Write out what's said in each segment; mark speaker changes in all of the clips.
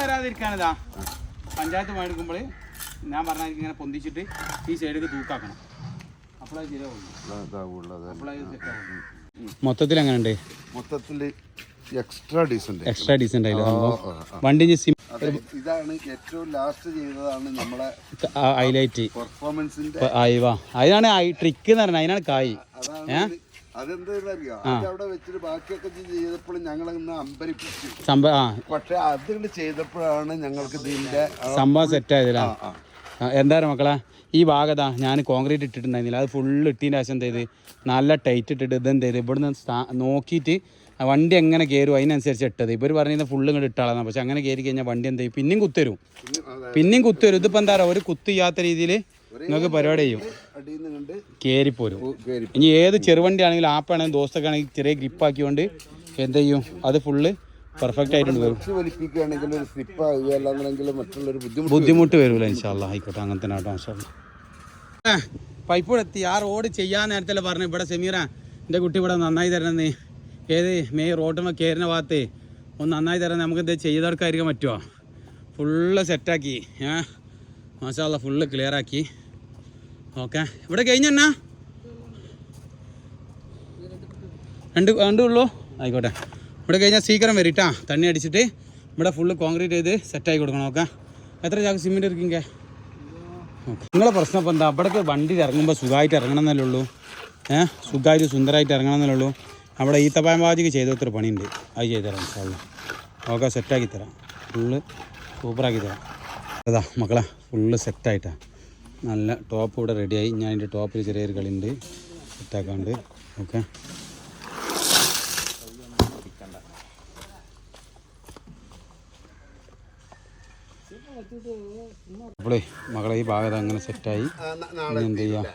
Speaker 1: വരാതിരിക്കാനിതാ. പഞ്ചായത്ത് മേടിക്കുമ്പോൾ ഞാൻ പറഞ്ഞ ഇങ്ങനെ പൊന്തിച്ചിട്ട് ഈ സൈഡിലേക്ക് തൂക്കാക്കണം. അപ്പോഴേ ശരിയാവുള്ളൂ. മൊത്തത്തിൽ എങ്ങനെ
Speaker 2: മൊത്തത്തിൽ എക്സ്ട്രാ ഡീസന്റ്
Speaker 1: എക്സ്ട്രാ ഡീസന്റ് ആയില്ല. വണ്ടി സിം
Speaker 2: ഇതാണ് ഏറ്റവും ലാസ്റ്റ് ചെയ്തതാണ് നമ്മളെ
Speaker 1: ഹൈലൈറ്റ്
Speaker 2: പെർഫോമൻസിന്റെ
Speaker 1: അയവാ അതിനാണ് ട്രിക്ക് എന്ന് പറഞ്ഞാൽ അതിനാണ് കായ്.
Speaker 2: അതാണ് അതെന്താന്നറിയോ? അത് അവിടെ വെച്ചിട്ട് ബാക്കിയൊക്കെ ഞങ്ങൾ ഇന്ന് അമ്പരിപ്പിച്ചു. പക്ഷെ അതുകൊണ്ട് ചെയ്തപ്പോഴാണ് ഞങ്ങൾക്ക് ഇതിന്റെ
Speaker 1: സംഭവം സെറ്റ് ആയതില്ല മക്കളെ? ഈ ഭാഗതാ ഞാൻ കോൺക്രീറ്റ് ഇട്ടിട്ടുണ്ടായിരുന്നില്ല. അത് ഫുള്ള് ഇട്ടതിന്റെ ആവശ്യം എന്ത് ചെയ്ത്? നല്ല ടൈറ്റ് ഇട്ടിട്ട് ഇതെന്ത് ചെയ്ത്? ഇവിടുന്ന് നോക്കിയിട്ട് വണ്ടി എങ്ങനെ കയറും അതിനനുസരിച്ച് ഇട്ടത്. ഇവർ പറഞ്ഞാൽ ഫുള്ള് ഇങ്ങോട്ട് ഇട്ടാളാണ് പക്ഷെ അങ്ങനെ കയറി കഴിഞ്ഞാൽ വണ്ടി എന്ത് ചെയ്യും? പിന്നെയും കുത്തരും പിന്നെയും കുത്തരും ഇതിപ്പോൾ എന്താ പറയുക? ഒരു കുത്ത് ചെയ്യാത്ത രീതിയിൽ നിങ്ങൾക്ക് പരിപാടി ചെയ്യും. കയറിപ്പോരും ഇനി ഏത് ചെറുവണ്ടി ആണെങ്കിലും ആപ്പാണെങ്കിലും ദോസ്തൊക്കെ ആണെങ്കിൽ ചെറിയ ഗ്രിപ്പാക്കിക്കൊണ്ട് എന്ത് ചെയ്യും? അത് ഫുള്ള് പെർഫെക്റ്റ് ആയിട്ടുണ്ട്. വരും
Speaker 2: ബുദ്ധിമുട്ട്
Speaker 1: വരൂല ഇൻഷാല്ല ആയിക്കോട്ടെ അങ്ങനെ തന്നെ ആട്ടോ ഇൻഷാല്ല പൈപ്പോഴെത്തി ആ റോഡ് ചെയ്യാൻ നേരത്തല്ലേ പറഞ്ഞു. ഇവിടെ സെമീറ എന്റെ കുട്ടി ഇവിടെ നന്നായി തരണന്ന്. ഏത് മെയ് റോഡുമ്മ കയറുന്ന ഭാഗത്ത് ഒന്ന് നന്നായി തരണം. നമുക്ക് ഇത് ചെയ്തെടുക്കാതിരിക്കാൻ പറ്റുമോ ഫുള്ള് സെറ്റാക്കി ഏ മാഷാല്ല ഫുള്ള് ക്ലിയർ ആക്കി. ഓക്കെ ഇവിടെ കഴിഞ്ഞെന്നാ രണ്ട് രണ്ടേ ഉള്ളൂ? ആയിക്കോട്ടെ. ഇവിടെ കഴിഞ്ഞാൽ സീക്കിരം വരിട്ടാ തണ്ണി അടിച്ചിട്ട് ഇവിടെ ഫുള്ള് കോൺക്രീറ്റ് ചെയ്ത് സെറ്റായി കൊടുക്കണം ഓക്കെ എത്ര ചാക്ക് സിമെന്റ് ഇരിക്കിങ്ക നിങ്ങളെ പ്രശ്നം ഇപ്പം എന്താ? അവിടേക്ക് വണ്ടി ഇറങ്ങുമ്പോൾ സുഖമായിട്ട് ഇറങ്ങണം എന്നല്ലേ ഉള്ളൂ. ഏഹ് സുഖമായിട്ട് സുന്ദരമായിട്ട് ഇറങ്ങണം എന്നല്ലേ ഉള്ളൂ. അവിടെ ഈത്തപ്പായം ബാജിക്ക് ചെയ്ത ഒത്തിരി പണിയുണ്ട്. അത് ചെയ്തു തരാം ഓക്കെ സെറ്റാക്കി തരാം. ഫുള്ള് സൂപ്പറാക്കി തരാം. അതാ മക്കളെ ഫുള്ള് സെറ്റായിട്ടാണ് നല്ല ടോപ്പ് ഇവിടെ റെഡിയായി ഞാൻ അതിന്റെ ടോപ്പിൽ ചെറിയൊരു കളിയുണ്ട്. സെറ്റാക്കാണ്ട് ഓക്കെ അപ്പോളേ മകളെ ഈ ഭാഗം അങ്ങനെ സെറ്റായി ഇനി എന്ത് ചെയ്യാം?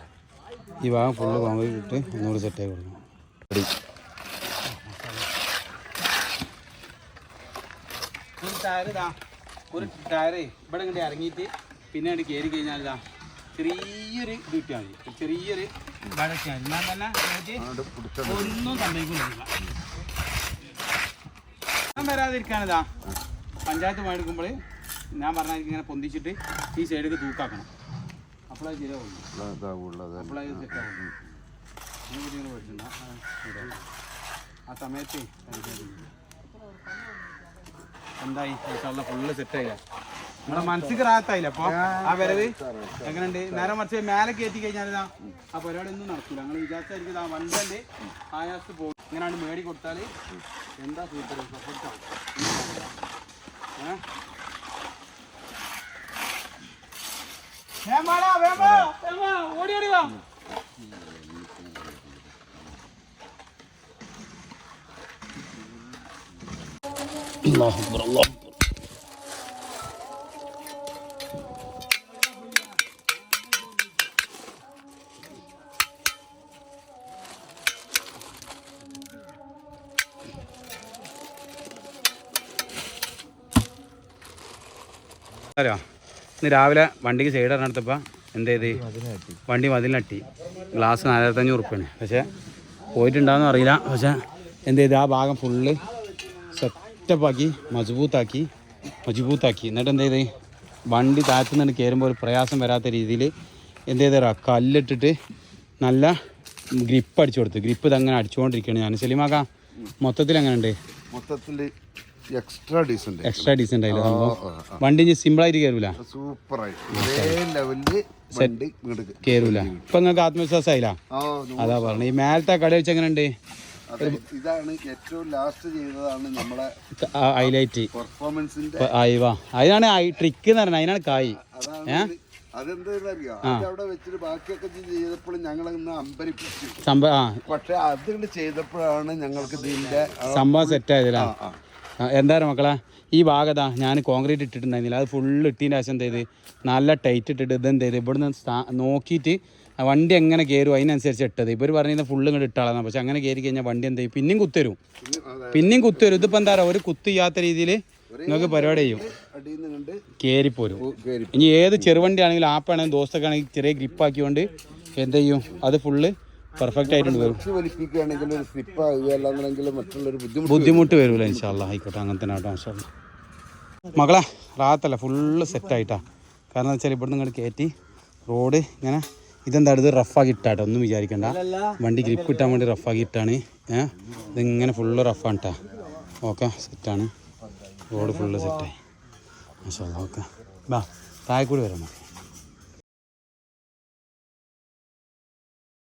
Speaker 1: ഈ ഭാഗം ഫുള്ള് കോൺക്രീറ്റ് ഇട്ട് ഒന്നുകൂടി സെറ്റായി കൊടുക്കണം. ഇതാ. ഒരു ടയർ ഇവിടെ ഇങ്ങോട്ട് ഇറങ്ങിയിട്ട് പിന്നെ അങ്ങോട്ട് കയറി കഴിഞ്ഞാൽ ഇതാ ചെറിയൊരു ഇത് കിട്ടിയാൽ മതി ചെറിയൊരു വഴക്കിയാൽ മതി എന്നാൽ തന്നെ ഒന്നും സംഭവിക്കുന്നില്ല ഞാൻ വരാതിരിക്കാനിതാ പഞ്ചായത്ത് പണിയെടുക്കുമ്പോൾ ഞാൻ പറഞ്ഞ ഇങ്ങനെ പൊന്തിച്ചിട്ട് ഈ സൈഡിലേക്ക് തൂക്കാക്കണം. അപ്പോഴേ ശരിയാവുള്ളൂ
Speaker 2: ഇതാവുള്ളൂ അത്
Speaker 1: അപ്പോഴേ സെറ്റ് ആവുള്ളൂ നീ കൂടി ഇങ്ങനെ പഠിച്ചിട്ടുണ്ടോ? ആ സമയത്ത് എന്തായി? ഫുള്ള് സെറ്റായില്ല നിങ്ങളെ മനസ്സിക്ക് റാത്തായില്ല അപ്പൊ ആ വരവ് എങ്ങനെയുണ്ട്? നേരെ മറിച്ച് മേലെ കയറ്റി കഴിഞ്ഞാലാ ആ പരിപാടി ഒന്നും നടക്കില്ല നിങ്ങൾ വിചാരിച്ചായിരിക്കും ആ വണ്ടിന്റെ ആയാസ് പോകും. ഇങ്ങനെയാണ് മേടി കൊടുത്താൽ എന്താ സൂപ്പർ ഏ? ഓടി ഓടി അല്ലാഹു അക്ബർ അറിയോ ഇന്ന് രാവിലെ വണ്ടിക്ക് സൈഡ് ഇറങ്ങിയെടുത്തപ്പോൾ എന്ത് ചെയ്ത്? വണ്ടി മതിലിനട്ടി ഗ്ലാസ് നാലായിരത്തഞ്ഞൂറ് ഉറുപ്പ്യാണ്. പക്ഷേ പോയിട്ടുണ്ടാവുമെന്ന് അറിയില്ല പക്ഷേ എന്ത് ചെയ്ത്? ആ ഭാഗം ഫുള്ള് സെറ്റപ്പാക്കി മജബൂത്താക്കി മജബൂത്താക്കി. എന്നിട്ട് എന്ത് ചെയ്ത് വണ്ടി താഴ്ത്തുന്നിട്ട് കയറുമ്പോൾ ഒരു പ്രയാസം വരാത്ത രീതിയിൽ എന്ത് ചെയ്തരാ കല്ലിട്ടിട്ട് നല്ല ഗ്രിപ്പ് അടിച്ചു കൊടുത്തു. ഗ്രിപ്പ് ഇതങ്ങനെ അടിച്ചുകൊണ്ടിരിക്കുകയാണ് ഞാൻ സലിമാക്ക മൊത്തത്തിൽ അങ്ങനെ ഉണ്ട്
Speaker 2: മൊത്തത്തിൽ എക്സ്ട്രാ ഡീസന്റ്
Speaker 1: എക്സ്ട്രാ ഡീസന്റ് ആയില്ല? സംഭവം? വണ്ടി സിമ്പിളായിട്ട് കയറൂല
Speaker 2: സൂപ്പറായി. ഇതേ ലെവലിൽ വണ്ടി ഇങ്ങോട്ട്
Speaker 1: കയറൂല ഇപ്പൊ നിങ്ങൾക്ക് ആത്മവിശ്വാസം ആയില്ല അതാ പറഞ്ഞു ഈ മേലത്തെ കട വെച്ച് എങ്ങനെ ഉണ്ട്
Speaker 2: ഇതാണ് ഏറ്റവും ലാസ്റ്റ് ചെയ്തതാണ് നമ്മളെ
Speaker 1: ഹൈലൈറ്റ്
Speaker 2: പെർഫോമൻസിന്റെ
Speaker 1: അതിനാണ് ട്രിക്ക് എന്ന് പറഞ്ഞത് അതിനാണ് കായ്.
Speaker 2: അവിടെ വെച്ചിട്ട് ബാക്കിയൊക്കെ ഞങ്ങൾ അമ്പരിപ്പിച്ചു. പക്ഷെ അതുകൊണ്ട് ചെയ്തപ്പോഴാണ് ഞങ്ങൾക്ക് ഇതിന്റെ
Speaker 1: സംഭവം സെറ്റ് ആയതില്ല?
Speaker 2: ആ, ആ.
Speaker 1: എന്താ പറയുക മക്കളെ ഈ ഭാഗതാ ഞാൻ കോൺക്രീറ്റ് ഇട്ടിട്ടുണ്ടായിരുന്നില്ല. അത് ഫുള്ള് ഇട്ടതിന്റെ ആവശ്യം എന്ത് ചെയ്ത് നല്ല ടൈറ്റ് ഇട്ടിട്ട് ഇതെന്ത് ചെയ്ത് ഇവിടുന്ന് നോക്കിയിട്ട് വണ്ടി എങ്ങനെ കയറും? അതിനനുസരിച്ച് ഇട്ടത്. ഇവർ പറഞ്ഞാൽ ഫുള്ള് ഇങ്ങോട്ട് ഇട്ടാളാണ് പക്ഷെ അങ്ങനെ കയറി കഴിഞ്ഞാൽ വണ്ടി എന്ത് ചെയ്യും? പിന്നെയും കുത്തരും. പിന്നെയും കുത്തരും. ഇതിപ്പോ എന്താ പറയുക ഒരു കുത്ത് ചെയ്യാത്ത രീതിയിൽ നിങ്ങൾക്ക് പരിപാടി ചെയ്യും. കയറിപ്പോരും ഇനി ഏത് ചെറുവണ്ടി ആണെങ്കിലും ആപ്പാണെങ്കിലും ദോസ്തൊക്കെ ആണെങ്കിൽ ചെറിയ ഗ്രിപ്പാക്കിക്കൊണ്ട് എന്ത് ചെയ്യും? അത് ഫുള്ള് പെർഫെക്റ്റ് ആയിട്ടുണ്ട് വരും.
Speaker 2: ബുദ്ധിമുട്ട്
Speaker 1: വരൂല ഇൻഷാല്ല ആയിക്കോട്ടെ അങ്ങനെ തന്നെ ആട്ടോ അല്ലാ. മകളെ റാത്തല്ല ഫുള്ള് സെറ്റായിട്ടാ കാരണം എന്താ വെച്ചാൽ ഇവിടുന്ന് ഇങ്ങോട്ട് കയറ്റി റോഡ് ഇങ്ങനെ ഇതെന്താ ഇത് റഫാക്കി ഇട്ടാട്ടോ? ഒന്നും വിചാരിക്കണ്ട. വണ്ടി ഗ്രിപ്പ് കിട്ടാൻ വേണ്ടി റഫാക്കി ഇട്ടാണ്. ഏഹ് ഇതിങ്ങനെ ഫുള്ള് റഫാണ് കേട്ടോ ഓക്കെ സെറ്റാണ് റോഡ് ഫുള്ള് സെറ്റായി മാഷാ ഓക്കെ. ബാ താഴെ കൂടി വരാം നമുക്ക്